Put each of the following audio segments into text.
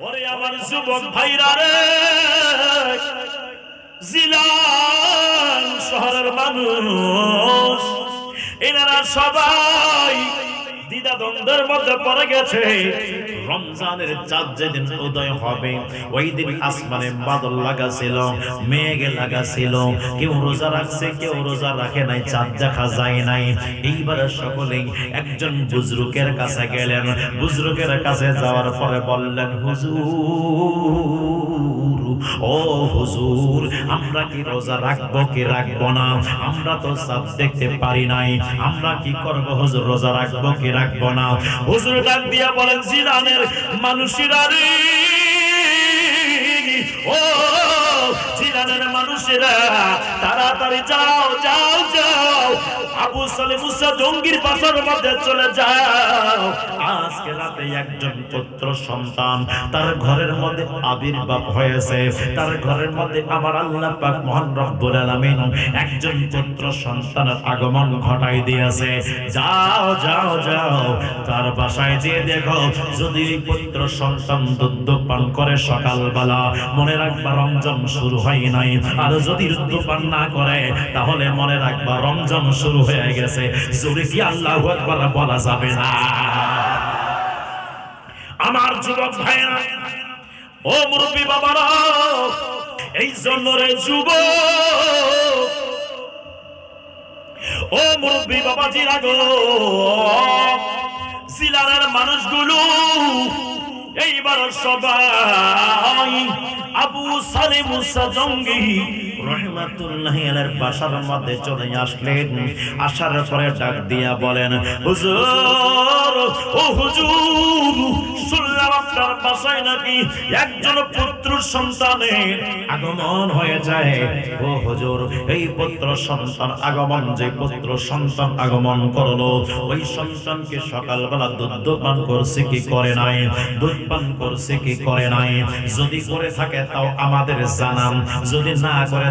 ওরে আমার যুবক ভাইরা রে। জিলান শহরের মানুষ এনারা সবাই লাগা ছিল কেউ রোজা রাখছে, কেউ রোজা রাখে নাই যায় নাই। এইবারে একজন বুজরুকের কাছে গেলেন। বুজরুকের কাছে যাওয়ার পরে বললেন, হুজুর ও হুজুর, আমরা কি রোজা রাখব কি রাখব না? আমরা তো দেখতে পারি নাই। আমরা কি করব হুজুর, রোজা রাখব কি রাখব না? হুজুর ডাক দিয়া বলেন জিলানের মানুষেরা রে। ও জিলানের মানুষেরা, তাড়াতাড়ি যাও যাও যাও। আবু জঙ্গির বাসার মধ্যে চলে যাও। আজকে রাতে একজন পুত্র সন্তান তার ঘরের মধ্যে আবির্ভাব হয়েছে। তার ঘরের মধ্যে আমার আল্লাহ পাক মহান রব্বুল আলামিন একজন পুত্র সন্তানের আগমন ঘটাই দিয়েছে। যাও যাও যাও, তার বাসায় যেয়ে দেখো, যদি পুত্র সন্তান দুধ পান করে সকালবেলা, মনে রাখবা রমজান শুরু হয় নাই। আর যদি দুধ পান না করে, তাহলে মনে রাখবা রমজান শুরু হয়ে গেছে। জোরে কি আল্লাহু বলা যাবে না। আমার যুবক ভাইরা ও মুরব্বী বাবারা, এই জন্য রে যুবক, ও মুরব্বী বাবাজি রাগো জিলারের মানুষগুলো, এইবার সবাই আবু সালে মুসা জঙ্গি রহমাতুল্লাহ আলাইহির বাসার মধ্যে চলে আসলেন। আসার পরে ডাক দিয়া বলেন, হুজুর, ও হুজুর, শুনলাম আপনার বাসায় নাকি একজন পুত্র সন্তানের আগমন হয়ে যায় ও হুজুর, এই পুত্র সন্তান আগমন, যে পুত্র সন্তান আগমন করল, ওই সন্তানকে সকালবেলা দুধ পান করছে কি করে নাই? দুধ পান করছে কি করে নাই? যদি করে থাকে তাও আমাদের জানান, যদি না করে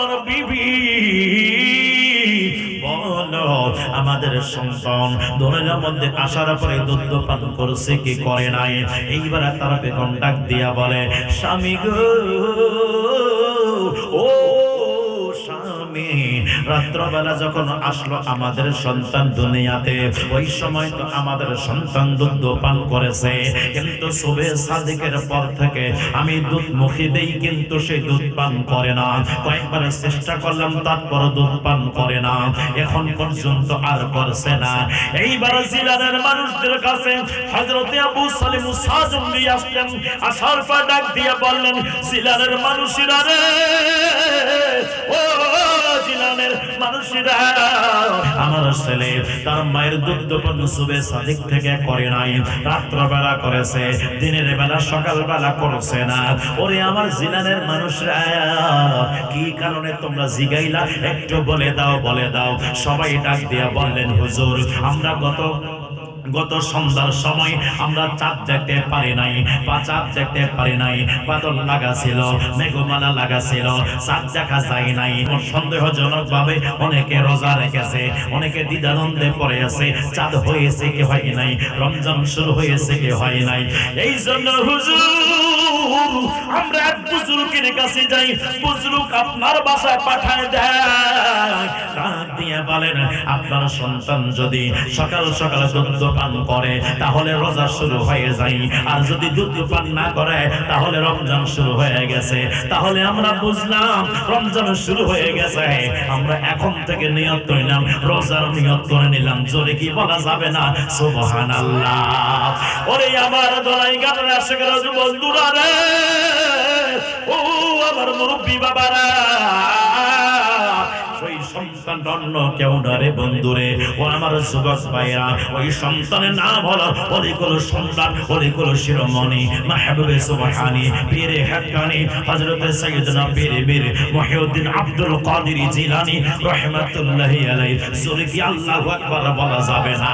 আমার বিবি। আমাদের সন্তান দোলের মধ্যে আসার পরে দুধ পান করছে কি করে নাই? এইবার তার বেগম ডাক দিয়া বলে, স্বামী গো, ও রাত্রবেলা যখন আসলো আমাদের সন্তান দুনিয়াতে, ওই সময় তো আমাদের সন্তান দুধ পান করেছে। কিন্তু শুভে সাদিকের পর থেকে আমি দুধ মুখে দেই, কিন্তু সে দুধ পান করে না। কয়েকবার চেষ্টা করলাম তারপর দুধ পান করে না। এখন পর্যন্ত আর করছে না। এইবার জিলানের মানুষদের কাছে হযরতে আবু সালিম সাজম দিয়ে আসলেন। আসার পর ডাক দিয়ে বললেন, জিলানের মানুষেরা রে জিলানের মানুষেরা। আমার ছেলে তার মায়ের দুধ পান সুবে সাদিক থেকে করে নাই। রাত্রবেলা করেছে, দিনের বেলা সকালবেলা করছে না। ওরে আমার জিলানের মানুষরা, কি কারণে তোমরা জিগাইলা? একটু বলে দাও বলে দাও। সবাই ডাক দিয়া বললেন, হুজুর, আমরা গত গত সন্ধ্যার সময় আমরা চাঁদ দেখতে পারি নাই, বা চাঁদ দেখতে পারি নাই, বাদল লাগা ছিল মেঘমালা লাগা ছিল চাঁদ দেখা যায় নাই। সন্দেহজনক ভাবে অনেকে রোজা রেখেছে, অনেকে দ্বিধানন্দে পড়ে আছে, চাঁদ হয়েছে কি হয় নাই, রমজান শুরু হয়েছে কি হয় নাই। এই জন্য হুজুর আমরা এক বুজুর্গের কাছে যাই বুজুর্গ আপনার বাসায় পাঠায় দেয়। দিয়ে বলেন, আপনার সন্তান যদি সকাল সকাল দুধ পান করে, তাহলে রোজা শুরু হয়ে যায়। আর যদি দুধ পান না করে, তাহলে রমজান শুরু হয়ে গেছে। তাহলে আমরা বুঝলাম, রমজান শুরু হয়ে গেছে। আমরা এখন থেকে নিয়ত করলাম, রোজার নিয়ত করে নিলাম। জোরে কি বলা যাবে না? সুবহানাল্লাহ। ওরে আমার দলাই গানের আশেকের বন্ধুরা রে। সন্তান অন্য কেউ শিরোমণি। মাহবুবে সুবহানি, পীরে হাক্কানি হযরত সাইয়েদনা পীরে বীর মুহিউদ্দিন আব্দুল কাদের জিলানী, রাহমাতুল্লাহি বলা যাবে না।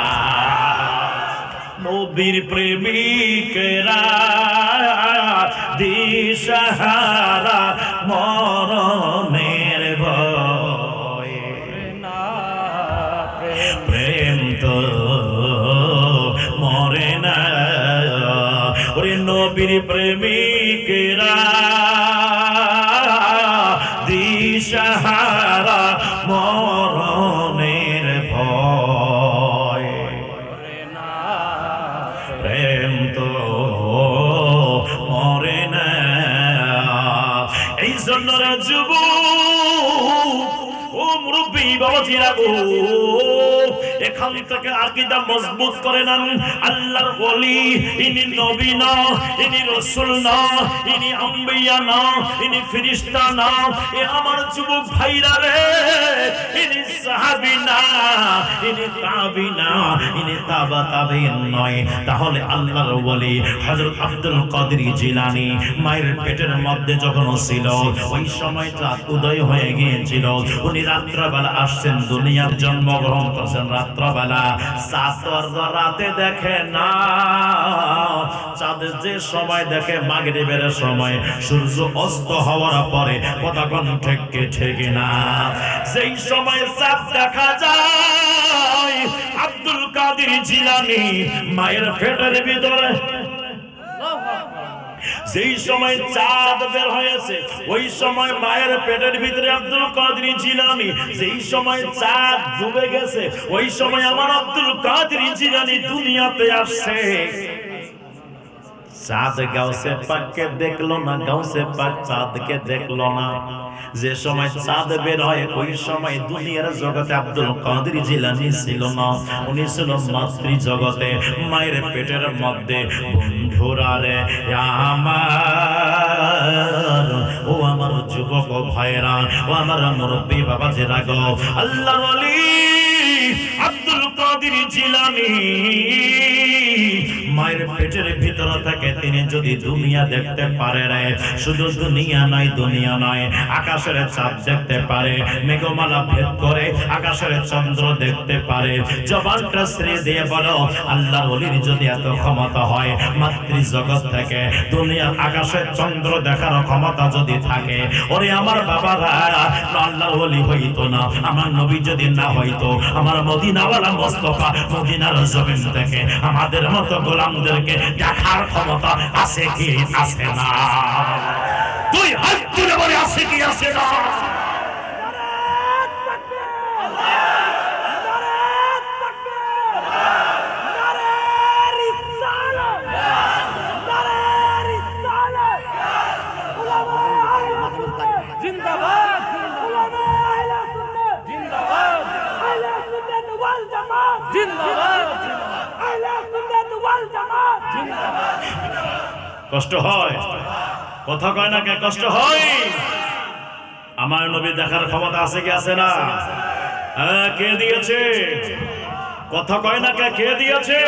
নবীর প্রেমিকেরা দিশাহারা মরণের ভয়ে। প্রেম তো মরে না। ওরে নবীর প্রেমিকেরা দিশাহারা মরণের যুবক ও মুরব্বী বাবাজিরা গো। এখান থেকে আকীদা মজবুত করে নেন। আল্লাহর ওলি, ইনি নবী না, ইনি রাসূল না, ইনি আম্বিয়া না, ইনি ফেরেশতা না। এ আমার যুবক ভাইরা রে, ইনি সাহাবী না, ইনি তাবি না, ইনি তাবা তাবিন নয়। তাহলে আল্লাহর ওলি হযরত আব্দুল কাদের জিলানী মায়ের পেটের মধ্যে যখন ছিল, ওই সময় চাঁদ উদয় হয়ে গিয়েছিল। উনি রাত্রবেলা আসছেন, দুনিয়ার জন্মগ্রহণ করছেন রাত্রবেলা চাঁদ রাতে দেখে না। চাঁদ যে সময় দেখে মাগরিবের সময়, সূর্য অস্ত হওয়ার পরে পতাকন ঠেকে ঠেকে না। সেই সময় চাঁদ দেখা যায়, আব্দুল কাদের জিলানি মায়ের ফেটের ভিতরে যেই সময় চাঁদ বের হয়েছে, ওই সময় মায়ের পেটের ভিতরে আব্দুল কাদের জিলানি যেই সময় চাঁদ ডুবে গেছে, ওই সময় আমার আব্দুল কাদের জিলানি দুনিয়াতে আসছে। চাঁদ গাউসে পাককে দেখল না, গাউসে পাক চাঁদকে দেখল না। যে সময় চাঁদ বের হয়, ওই সময় দুনিয়ার জগতে আব্দুল কাদের জিলানি ছিল না। উনি ছিল মাতৃ জগতে মায়ের পেটের মধ্যে। বন্ধুরা আমার, ও আমার যুবক ভাইরা ও আমার মুরব্বী বাবা যে রাগ আল্লাহ আলী আব্দুল কাদের জিলানি। মায়ের পেটের ভিতর থেকে তিনি যদি দুনিয়া দেখতে পারে রে, শুধু দুনিয়া নয় দুনিয়া নয় আকাশের দেখতে পারে, মেঘমালা ভেদ করে আকাশের চন্দ্র দেখতে পারে, জবানটা শ্রী দিয়ে বলো, আল্লাহ যদি এত ক্ষমতা হয় মাতৃ জগৎ থেকে দুনিয়া আকাশের চন্দ্র দেখার ক্ষমতা যদি থাকে, ওরে আমার বাবারা আল্লাহ অলি হইতো না, আমার নবী যদি না হইতো, আমার মদিনাওয়ালা মোস্তফা মদিনার জমিন থেকে আমাদের মতো গোলামদেরকে দেখার ক্ষমতা আছে কি আছে না? তুই হাত তুলে বলে আছে কি আছে না? কষ্ট হয়। কথা কয় না কে? কষ্ট হয়। আমার নবী দেখার ক্ষমতা আছে কি আছে না? কে দিয়েছে? কথা কয় না কে দিয়েছে?